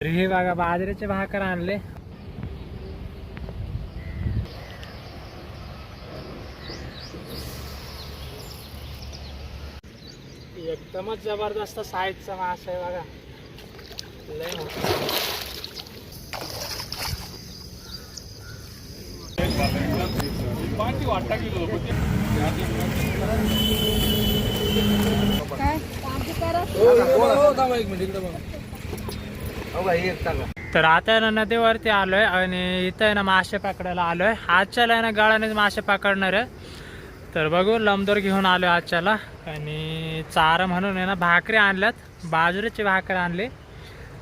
तर हे बघा बाजरीचे भाकर आणले. एकदमच जबरदस्त साईजचा मास आहे बघा. लय मोठा. तर आता आहे ना नदीवरती आलोय आणि इथं आहे ना मासे पकडायला आलोय. आजच्याला आहे ना गाळानेच मासे पकडणार आहे. तर बघू लमदोर घेऊन आलोय आजच्याला. आणि चारा म्हणून आहे ना भाकरी आणल्यात. बाजरीची भाकरी आणली.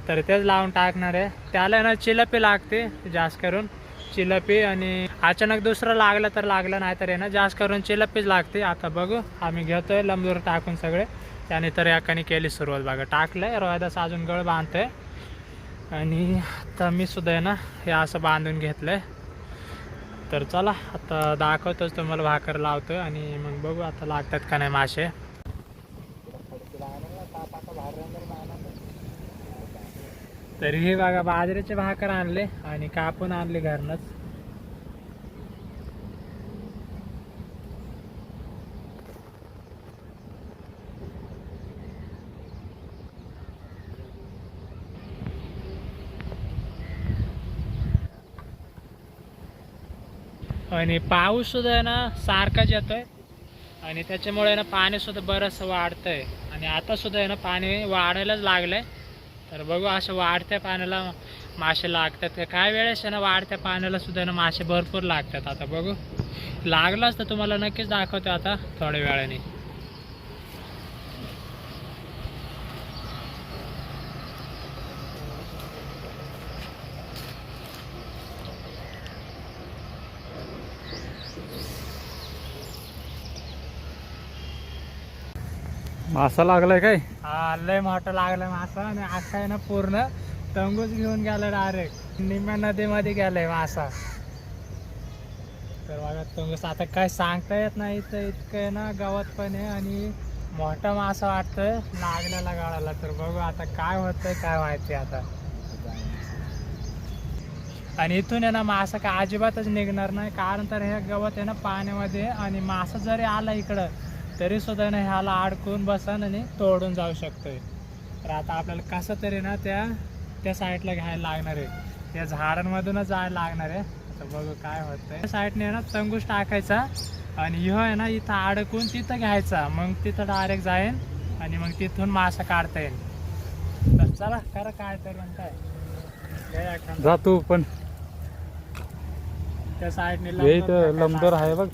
तर तेच लावून टाकणार आहे. त्याला आहे ना चिलपी लागते जास्त करून. चिलपी आणि अचानक दुसरं लागलं तर लागलं नाही तर आहे ना जास्त करून चिलपीच लागते. आता बघू आम्ही घेतोय लमदोर टाकून सगळे. त्याने तर याकाने केली सुरुवात. बघा टाकलंय रोहिदास अजून गळ बांधतोय. आणि आता मी सुद्धा आहे ना हे असं बांधून घेतलं आहे तर चला आता दाखवतोच तुम्हाला भाकर लावतो आणि मग बघू आता लागतात का नाही मासे. तरी हे बघा बाजरीचे भाकर आणले आणि कापून आणले घरनच. आणि पाऊस सुद्धा आहे ना सारखाच येतोय. आणि त्याच्यामुळे ना पाणी सुद्धा बरंचसं वाढतंय. आणि आता सुद्धा आहे ना पाणी वाढायलाच लागलंय. तर बघू असं वाढत्या पाण्याला मासे लागतात. काय वेळेस आहे ना वाढत्या पाण्याला सुद्धा ना मासे भरपूर लागतात. आता बघू. लागलाच तर तुम्हाला नक्कीच दाखवतो आता थोड्या वेळाने. मासा लागलाय काय? हा लय मोठा लागलाय मासा आणि अख्खा आहे ना पूर्ण तंगूच घेऊन गेलाय डायरेक्ट निम्या नदीमध्ये गेलाय मासा. तर बघा तंगूस आता काय सांगता येत नाही तर इतकं आहे ना गवत पण आहे आणि मोठा मासा वाटतं लागलेला गाळाला. तर बघू आता काय होतंय काय माहिती आता. आणि इथून आहे ना मासा काय अजिबातच निघणार नाही कारण तर हे गवत आहे ना पाण्यामध्ये आणि मासा जरी आला इकडं तरी सुद्धा ना ह्याला अडकून बसन आणि तोडून जाऊ शकतोय. तर आता आपल्याला कसं तरी ना त्या त्या साईडला घ्यायला लागणार आहे. त्या झाडांमधूनच जायला लागणार आहे. आता बघू काय होतंय. त्या साईडने ना तंगूस टाकायचा आणि ह्यो आहे ना इथं अडकून तिथं घ्यायचा. मग तिथं डायरेक्ट जाईन आणि मग तिथून मासा काढता येईल तर चला करा काय तरी म्हणताय. घ्या एखादं. जा तू पण. त्या साईडने हे लंबर आहे बघ.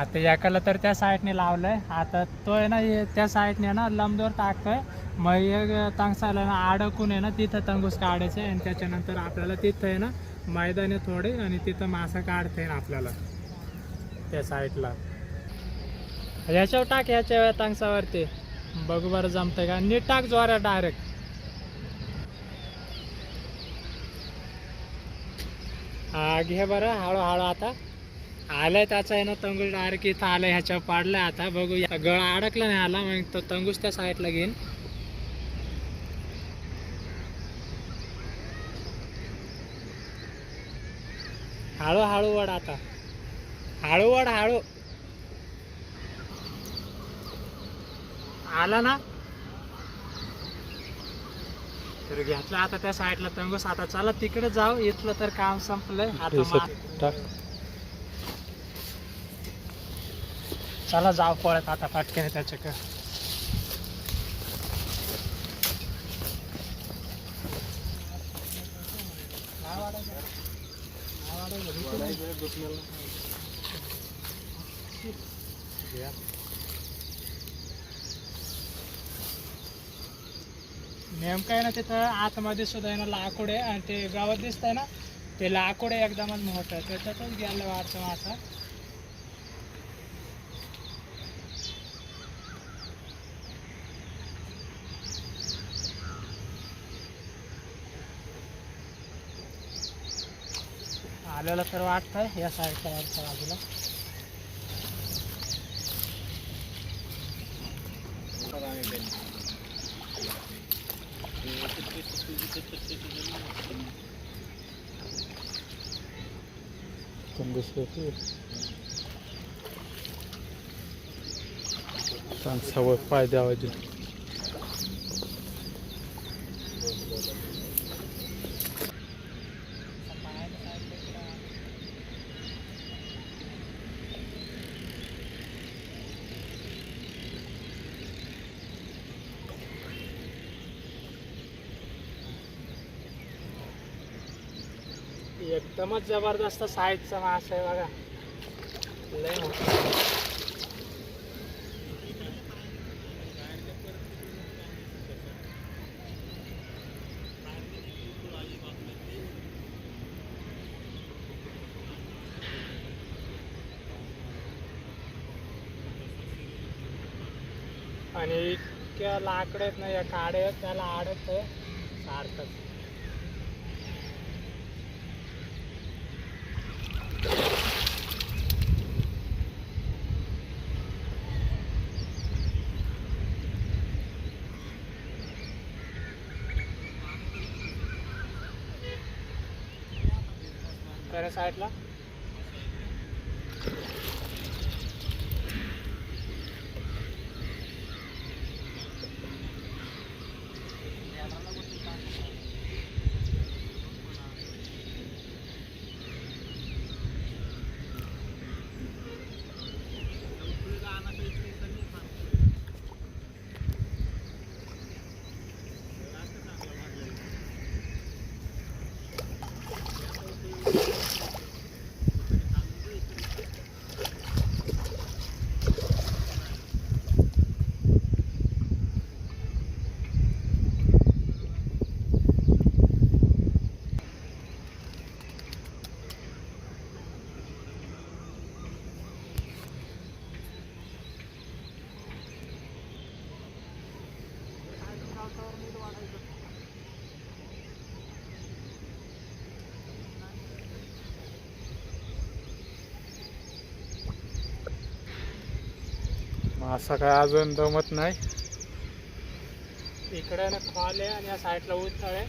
आता एकाला तर त्या साईडने लावलंय. आता तो आहे ना हे त्या साईडने ना लंबदोर टाकतोय. मग एक तंगसाला ना अडकून आहे ना तिथं तंगूस काढायचं आणि त्याच्यानंतर आपल्याला तिथं आहे ना मैदान थोडे आणि तिथं मासा काढता येईल आपल्याला. त्या साईडला. ह्याच्यावर टाक ह्याच्या तंगसावरती. बघू बरं जमतंय का. नीट टाक जोरा डायरेक्ट हा घे बरं हळूहळू आता. आलाय त्याचा आहे ना तंगूस डायरेक्ट इथं आलाय ह्याच्यावर पाडलाय आता. बघू गळा अडकला नाही आला मग तो तंगूस त्या साईडला घेईन. हळू हळू वड आता. हळू वड हळू. आला ना? तर घेतला आता त्या साईडला तंगूस. आता चला तिकडे जाऊ. इथलं तर काम संपलंय. आता हे मा- सट- टाक चला जाऊ पळत आता पटकन त्याच्याकडे. नेमकं आहे ना तिथं आतमध्ये सुद्धा आहे ना लाकूड आहे आणि ते गावात दिसतंय ना ते लाकूड आहे एकदमच मोठं. त्याच्यातच गेलं वाटतं मासा आलेलं तर वाटतंय या साईडच्या वरच्या बाजूला. सवय पाय द्यावायचे एकदमच जबरदस्त साईजचा मास आहे बघा. लय आणि इतक्या लाकडं आहेत ना या काड्या आहेत त्याला आडत आहे. सारखंच त्या साईडला असं काय अजून दमत नाही. इकडे ना हॉल आहे आणि या साईडला उथळ आहे.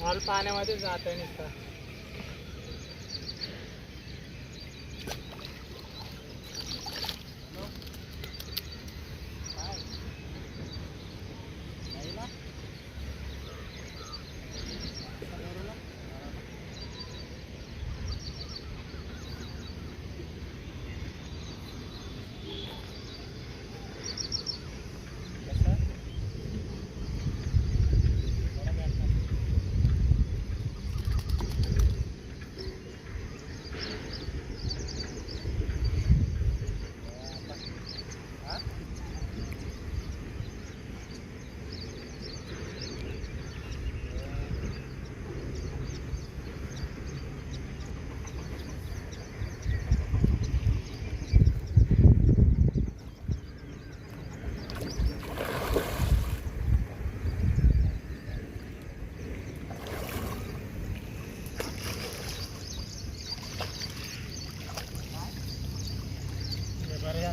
हॉल पाण्यामध्ये जात आहे नुसतं.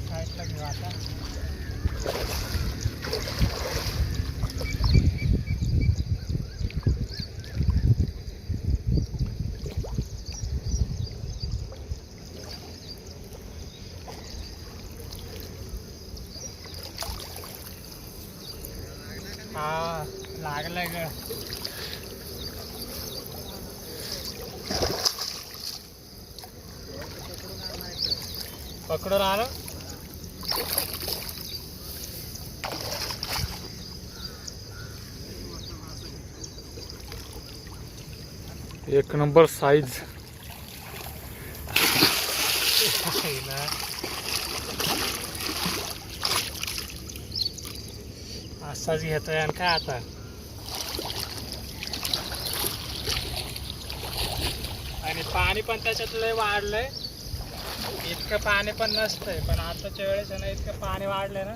हे बरं या साईडला घेऊ आता हा लागलाय ग पकडून आलं एक नंबर साईज असाच घेतोय आणि काय आता? आणि पाणी पण त्याच्यात लय वाढलंय. इतकं पाणी पण नसतंय पण आताच्या वेळेस ना इतकं पाणी वाढलंय ना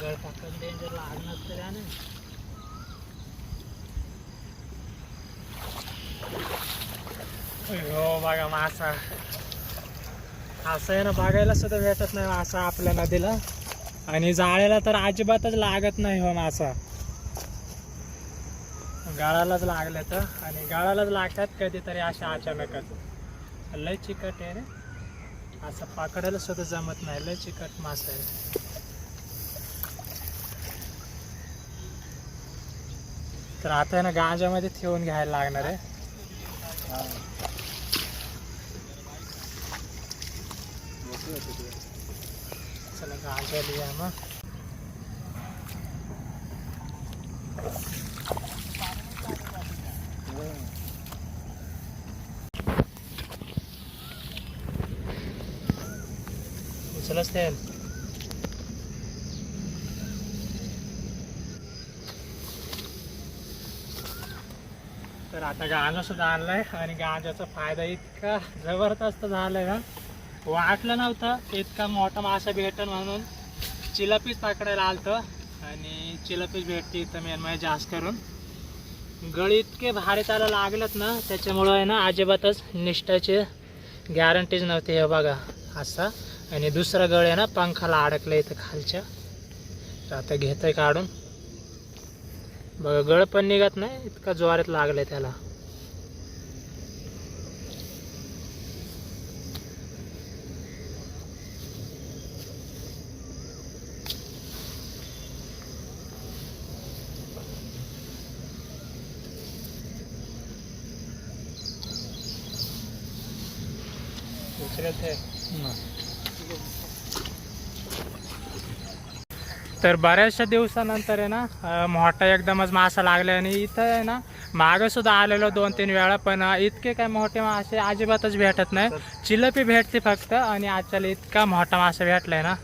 गळपाकन डेंजर लागणार तर या नाही हो बघा मासा. असं आहे ना बघायला सुद्धा भेटत नाही मासा आपल्या नदीला. आणि जाळ्याला तर अजिबातच लागत नाही हो मासा. गाळालाच लागले तर. आणि गाळालाच लागतात कधीतरी अशा अचानकच लय चिकट आहे रे. असं पकडायला सुद्धा जमत नाही. लय चिकट मासा आहे. तर आता आहे ना गांजामध्ये ठेवून घ्यायला लागणार आहे. चला गांजा लिया मग चला तेल तर आता गांजा सुद्धा आणलाय आणि गांजाचा फायदा इतका जबरदस्त झालाय ना. वाटलं नव्हतं. इतका मोठा मासा भेटन म्हणून चिलापीस पकडायला आलतं. आणि चिलापीस भेटते इथं मेन म्हणजे जास्त करून. गळ इतके भारी त्याला लागलेत ना त्याच्यामुळं आहे ना अजिबातच निष्ठाचे गॅरंटीज नव्हती हे बघा. असा. आणि दुसरा गळ आहे ना पंखाला अडकलं इथं खालच्या. तर आता घेतोय काढून. बघा गळ पण निघत नाही इतका ज्वारीत लागलाय त्याला. तर बऱ्याचशा दिवसानंतर आहे ना मोठा एकदमच मासा लागला आणि इथं आहे ना मागं सुद्धा आलेलो दोन तीन वेळा पण इतके काय मोठे मासे अजिबातच भेटत नाही. चिलपी भेटते फक्त आणि आजच्याला इतका मोठा मासा भेटलाय ना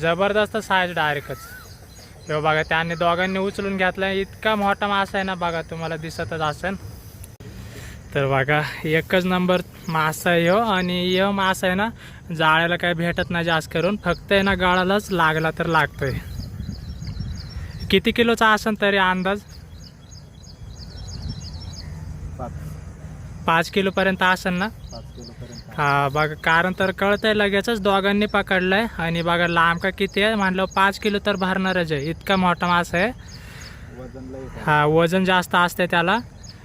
जबरदस्त साईज डायरेक्टच हे बघा त्यांनी दोघांनी उचलून घेतला इतका मोठा मासा आहे ना बघा तुम्हाला दिसतच असेल. तर बघा एकच नंबर मासा आहे ह्यो आणि ह्यो मासा आहे ना जाळ्याला काही भेटत नाही जास्त करून. फक्त आहे ना गाळालाच लागला तर लागतोय. किती किलोचा असेल तरी अंदाज? पाच. किलोपर्यंत असेल ना? हा बघा कारण तर कळतंय लगेचच. दोघांनी पकडलंय. आणि बघा लांब का किती आहे? म्हणलं पाच किलो तर भरणारच आहे. इतका मोठा मासा आहे. हा वजन जास्त असते त्याला.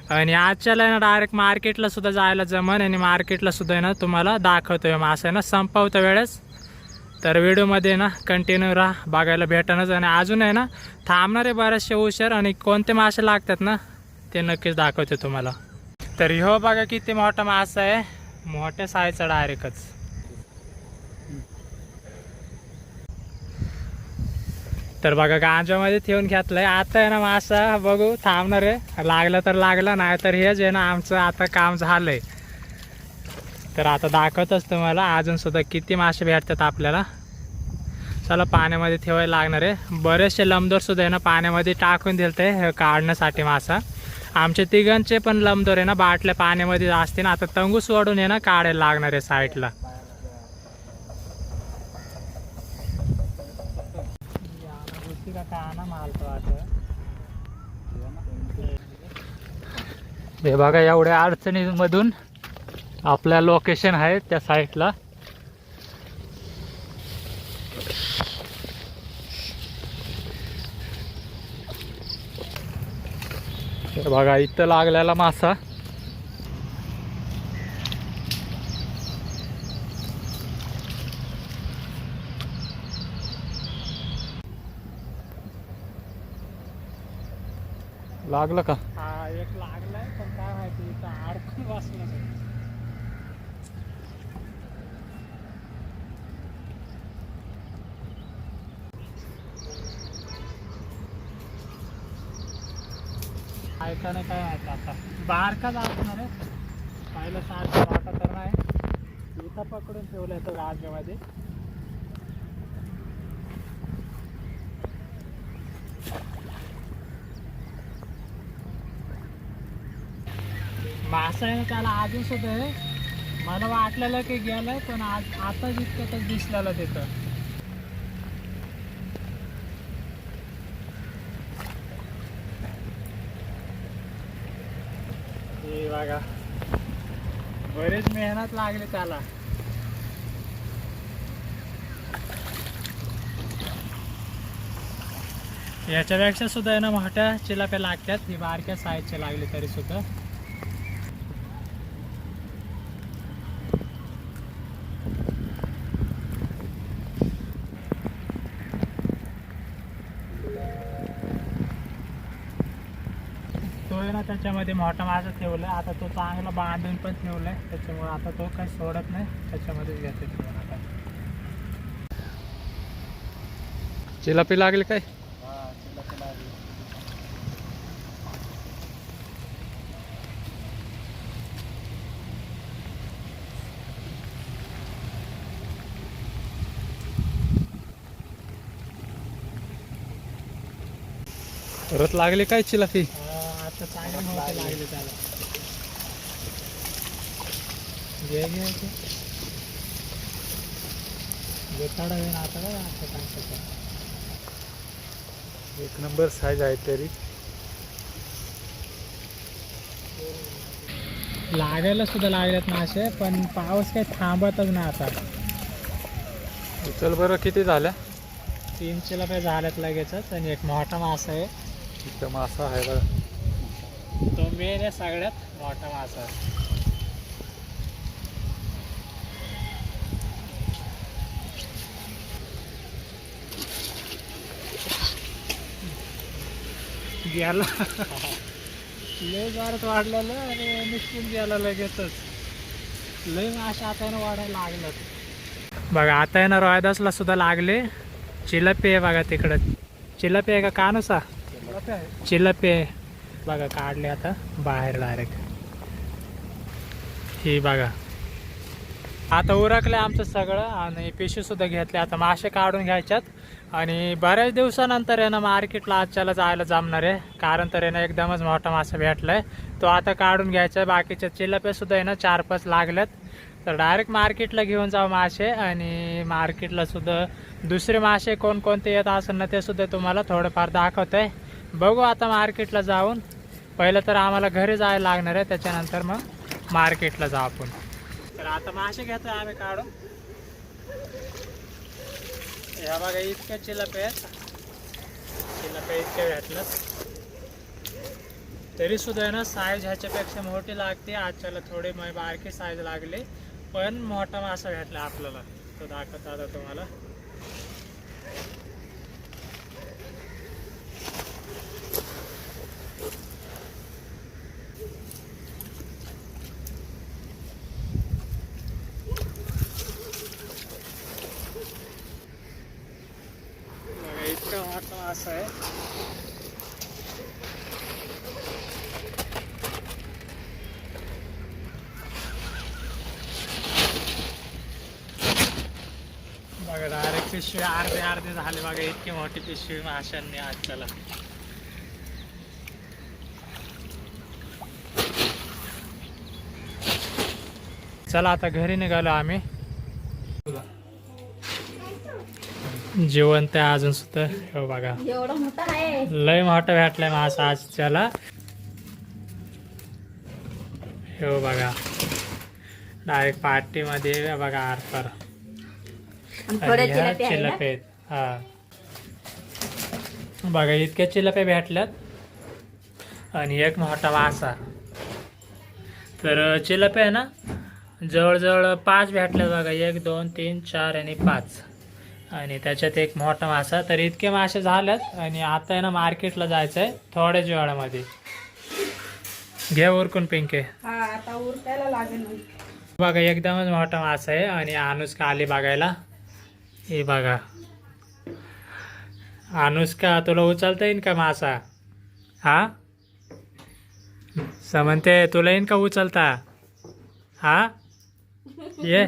आणि आजच्याला आहे ना डायरेक्ट मार्केटला सुद्धा जायला जमन आणि मार्केटला सुद्धा आहे ना तुम्हाला दाखवतोय. मासा आहे ना संपवतो वेळेस. तर व्हिडिओमध्ये ना कंटिन्यू राहा बघायला भेटणंच आणि अजून आहे ना थांबणारे बरेचसे उशार आणि कोणते मासे लागतात ना ते नक्कीच दाखवते तुम्हाला. तर ह्यो बघा किती मोठा मासा आहे. मोठ्या सायचा डायरेक्टच तर बघा गांजामध्ये ठेवून घेतलंय. आता आहे ना मासा बघू थांबणार आहे. लागलं तर लागलं नाही तर हेच आहे ना आमचं आता काम झालंय. तर आता दाखवतच तुम्हाला अजून सुद्धा किती मासे भेटतात आपल्याला. चला पाण्यामध्ये ठेवायला लागणार आहे. बरेचसे लमदोर सुद्धा आहे ना पाण्यामध्ये टाकून दिलते ते काढण्यासाठी मासा. आमचे तिघांचे पण लमदोर आहे ना बाटल्या पाण्यामध्ये असते ना आता तंगू सोडून आहे ना काढायला लागणार आहे साईडला हे बघा एवढ्या अडचणीमधून आपल्या लोकेशन आहे त्या साईटला बघा इथं लागलेला मासा. लागलं का? हा एक लागलं. इथं काय माहिती आता? बारका असणार आहे. पाहिलं सारखा वाटा तर नाही इथं पकडून ठेवलं येतं आज जेव्हा ते पावसाळ्यानं त्याला आजून सुद्धा मला वाटलेलं की गेलं पण आज आता जितकं तर दिसलेलं तिथं. बघा. बरीच मेहनत लागली त्याला. याच्यापेक्षा सुद्धा ना मोठ्या चिलाप्या लागतात. ही बारक्या साईजच्या लागले तरी सुद्धा. त्याच्यामध्ये मोठा मासा ठेवलाय. आता तो चांगला बांधून पण ठेवलाय. त्याच्यामुळे आता तो काही सोडत नाही. त्याच्यामध्येच घेते ठेवून आता. चिलापी लागली काय? परत लागली. काय चिलापी हा, लागले त्याला घे घे घे. गोताडा होईन आता काय आता काय करतात. एक नंबर साईज आहे तरी लागायला सुद्धा लागलेत मासे पण पाऊस काही थांबतच नाही आता उचल बरं किती झाल्या तीन चिलाप्या झाल्यात लगेचच आणि एक मोठा मासा आहे इथं मासा आहे बघा मेन आहे सगळ्यात मोठा मासा गेला लय जोरात वाढलेलं आणि निघून गेला लगेचच. लय माशा आता वाढायला लागलं बघा आता आहे ना रोयदासला सुद्धा लागले. चिलपी आहे बघा तिकडं. चिलपी आहे का कानुसा? चिलपे बघा काढले आता बाहेर डायरेक्ट ही बघा. आता उरकलं आमचं सगळं आणि पिशवी सुद्धा घेतले. आता मासे काढून घ्यायच्यात. आणि बऱ्याच दिवसानंतर आहे ना मार्केटला आजच्याला जायला जमणार आहे. कारण तर आहे ना एकदमच मोठा मासा भेटलाय. तो आता काढून घ्यायचा आहे. बाकीच्या चिलपे सुद्धा आहे ना चार पाच लागल्यात. तर डायरेक्ट मार्केटला घेऊन जाऊ मासे आणि मार्केटला सुद्धा दुसरे मासे कोणकोणते येत असेल ना ते सुद्धा तुम्हाला थोडंफार दाखवतंय. बघू आता मार्केटला जाऊन. पहिलं तर आम्हाला घरी जायला लागणार आहे त्याच्यानंतर मग मार्केटला जाऊ आपण. तर आता मासे घेतोय आम्ही काढून. ह्या बघा इतक्या चिलपे आहेत. चिलपे इतक्या भेटलं तरी सुद्धा आहे ना साईज ह्याच्यापेक्षा मोठी लागते. आजच्याला थोडी मग बारकी साईज लागली. पण मोठा मासा भेटला आपल्याला. तो दाखवत आता तुम्हाला बघा इतका मोठा मासा आहे बघा पिशवी अर्धे अर्धे झाले बघा इतकी मोठी पिशवी माशांनी आजच्याला चला. आता घरी निघालो आम्ही. जिवंत आहे अजून सुद्धा. हो बघा. लय मोठा भेटलाय मासा आज. त्याला हो बघा. डायरेक्ट पार्टीमध्ये बघा आरपार. आणि ह्या चिलापी आहेत. हा. बघा इतक्या चिलपे भेटल्यात. आणि एक मोठा मासा तर चिलपे आहे ना जवळजवळ पाच भेटल्यात बघा. एक दोन तीन चार आणि पाच. आणि त्याच्यात एक मोठा मासा तर इतके मासे झाल्यात आणि आता आहे ना मार्केटला जायचं आहे थोड्याच वेळामध्ये. घे उरकून पिंके. हा आता उरकायला लागेल मग. बघा एकदमच मोठा मासा आहे. आणि अनुष्का आली बघायला. हे बघा. अनुष्का तुला उचलता येईन का मासा? हा? समनते तुला येईन का उचलता? हा? ये.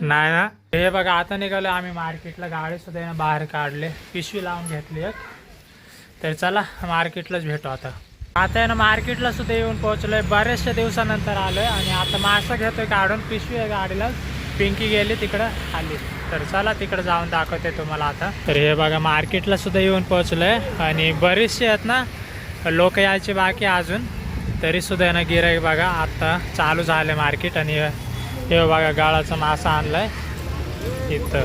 नाही ना? हे बघा आता निघालो आम्ही मार्केटला. गाडी सुद्धा ना बाहेर काढले. पिशवी लावून घेतली एक. तर चला मार्केटलाच भेटू आता. आता आहे ना मार्केटला सुद्धा येऊन पोहोचलोय. बऱ्याचशा दिवसानंतर आलोय आणि आता मासा घेतोय काढून. पिशवी आहे गाडीला पिंकी गेली तिकडं आली. तर चला तिकडं जाऊन दाखवते तुम्हाला आता. तर हे बघा मार्केटला सुद्धा येऊन आहे आणि बरेचसे आहेत ना लोक यायचे बाकी अजून. तरी सुद्धा आहे ना गिराईक बघा आता चालू झालं मार्केट. आणि हे बघा गाळाचा मासा आणलाय. इथं.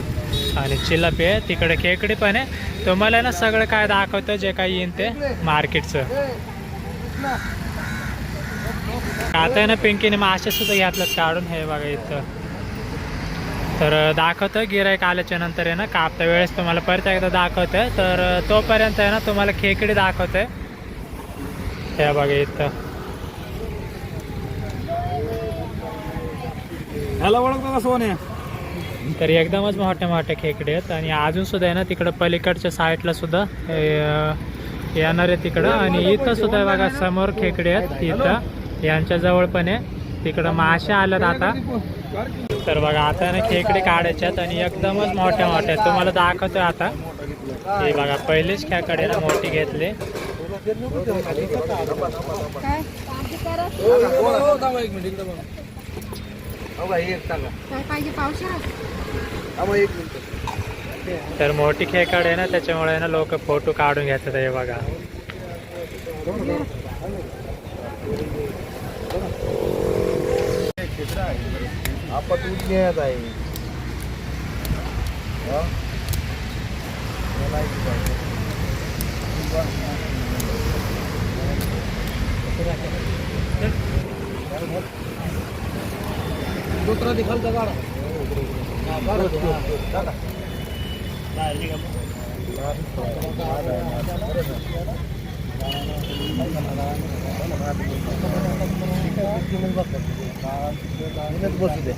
आणि चिलपी आहे तिकडे खेकडी पण आहे. तुम्हाला ना सगळं काय दाखवतं जे काही येईन ते मार्केटचं. आता आहे ना पिंकीने मासे सुद्धा घातलं काढून. हे बघा इथं. तर दाखवतं गिराईक आल्याच्यानंतर आहे ना कापता वेळेस तुम्हाला परत एकदा दाखवतंय. तर तोपर्यंत आहे ना तुम्हाला खेकडी दाखवतंय. हे बघा इथं. ह्याला ओळखतो का सोन्या तर एकदमच मोठे मोठे खेकडे आहेत आणि अजून सुद्धा आहे ना तिकडं पलीकडच्या साईडला सुद्धा येणार आहे तिकडं. आणि इथं सुद्धा बघा समोर खेकडे आहेत. इथं. यांच्या जवळ पण आहे. तिकडं मासे आल्यात आता. तर बघा. आता ना खेकडे काढायचे आहेत आणि एकदमच मोठे मोठे आहेत तुम्हाला दाखवतोय आता. हे बघा पहिलेच खेकडे ना मोठी घेतले. काय? पाहिजे पावशा? तर मोठी खेकडे आहे ना त्याच्यामुळे ना लोक फोटो काढून घेतात हे बघा. आपण उद्यात आहे. दुसरा दिखाल का काढा. बसू दे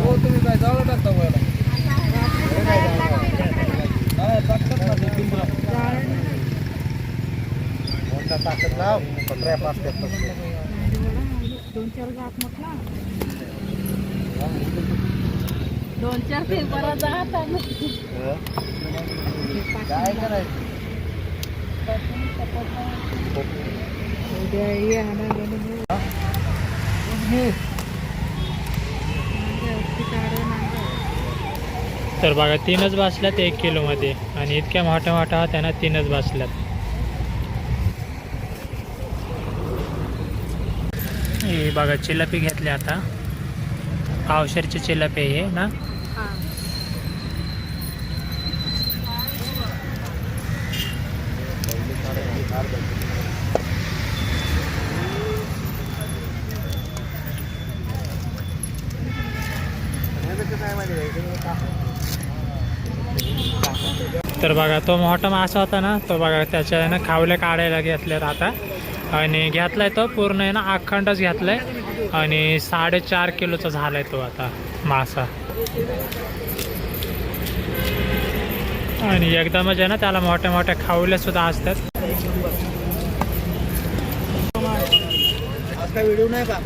हो तुम्ही काय जाळं टाकता व्हायला मोठा ताकद पंधरा पाच दोन चार दोन चार पेपर जात काय करायचं? तर बघा तीनच बसल्यात एक किलोमध्ये आणि इतक्या मोठ्या मोठ्या होत्या ना तीनच बसल्यात. हे बघा चिलापी घेतली आता. पावशरची चिलापी आहे हे ना? तर बघा तो मोठा मासा होता ना तो बघा त्याच्या ना खावल्या काढायला घेतल्यात आता. आणि घेतलाय तो पूर्ण आहे ना अखंडच घेतलाय. आणि साडेचार किलोचा झालाय तो आता मासा. आणि एकदमच आहे ना त्याला मोठ्या मोठ्या खावल्या सुद्धा असतात. व्हिडिओ नाही का?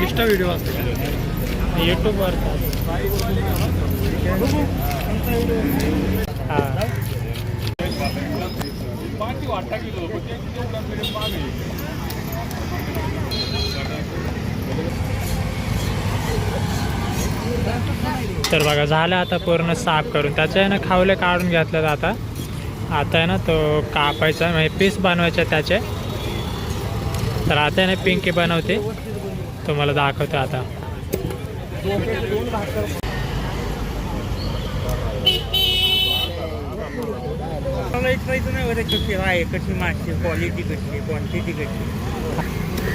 इंस्टा व्हिडिओ असतो. यूट्यूबवर हां तर बघा झालं आता पूर्ण साफ करून. त्याचं आहे ना खावले काढून घेतलं आता. आता आहे ना तो कापायचा म्हणजे पीस बनवायचा त्याचे. तर आता आहे ना पिंकी बनवते. तुम्हाला दाखवतो आता. मला विचारायचं नाही होतं कशी आहे कशी माशी क्वालिटी कशी आहे क्वांटिटी कशी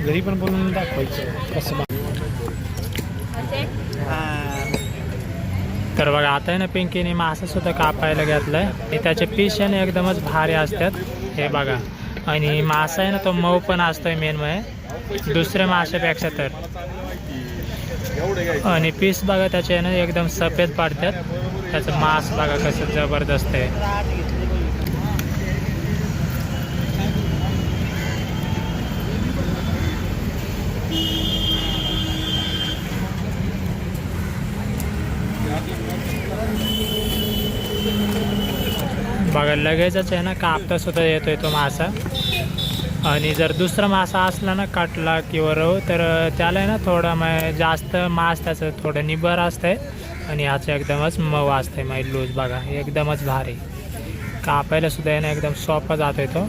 घरी पण बोलून दाखवायचं. कसं तर बघा आता आहे ना पिंकीने मासा सुद्धा कापायला घेतलाय. आणि त्याचे पीस आहे ना एकदमच भारी असतात. हे बघा. आणि मासा आहे ना तो मऊ पण असतोय मेन म्हणजे दुसऱ्या माशापेक्षा तर. आणि पीस बघा त्याचे आहे ना एकदम सफेद पाडतात. त्याचं मांस बघा कसं जबरदस्त आहे. बघा लगेचच आहे ना कापता सुद्धा आहे तो मासा. आणि जर दुसरा मासा असला ना काटला किंवा रव तर त्याला आहे ना थोडं मग जास्त मास त्याचं थोडं निबर असतंय. आणि ह्याचं एकदमच मऊ असतंय मग लूज बघा एकदमच भारी. कापायला सुद्धा आहे ना एकदम सोपा आहे तो.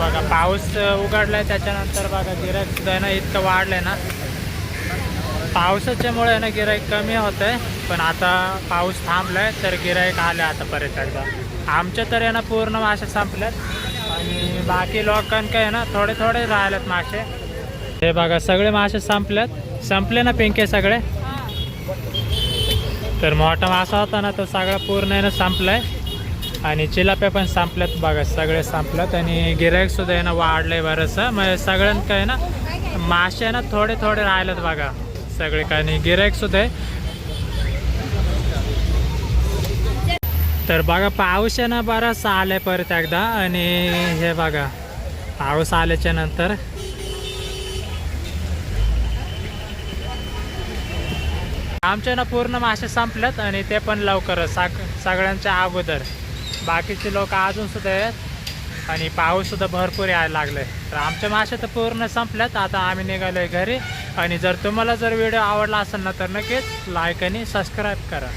बघा पाऊस उघडलाय त्याच्यानंतर बघा आहे ना इतकं वाढलंय ना. पावसाच्यामुळे ना गिराईक कमी होत आहे पण आता पाऊस थांबलाय तर गिराईक आले आता परत एकदा. आमच्या तर आहे ना पूर्ण मासे संपल्यात आणि बाकी लोकांना आहे ना थोडे थोडे राहिलेत मासे. हे बघा सगळे मासे संपल्यात. संपले ना पिंके सगळे? तर मोठा मासा होता ना तो सगळा पूर्ण आहे ना संपलाय. आणि चिलाप्या पण संपल्यात बघा सगळे संपल्यात. आणि गिरायकसुद्धा आहे ना वाढलंय बरंचसं. मग सगळ्यांना काय ना मासे आहे ना थोडे थोडे राहिलेत बघा सगळे काय आणि गिरायकसुद्धा आहे. तर बघा पाऊस आहे ना बराचसा आहे परत एकदा. आणि हे बघा पाऊस आल्याच्यानंतर आमच्या ना पूर्ण मासे संपल्यात आणि ते पण लवकरच साग सगळ्यांच्या अगोदर. बाकीचे लोक अजून सुद्धा आहेत. आणि पाऊस सुद्धा भरपूर यायला लागले तर आमचे मासे तर पूर्ण संपल्यात. आता आम्ही निघालोय घरी. आणि जर तुम्हाला जर व्हिडिओ आवडला असेल ना तर नक्कीच लाईक आणि सबस्क्राईब करा.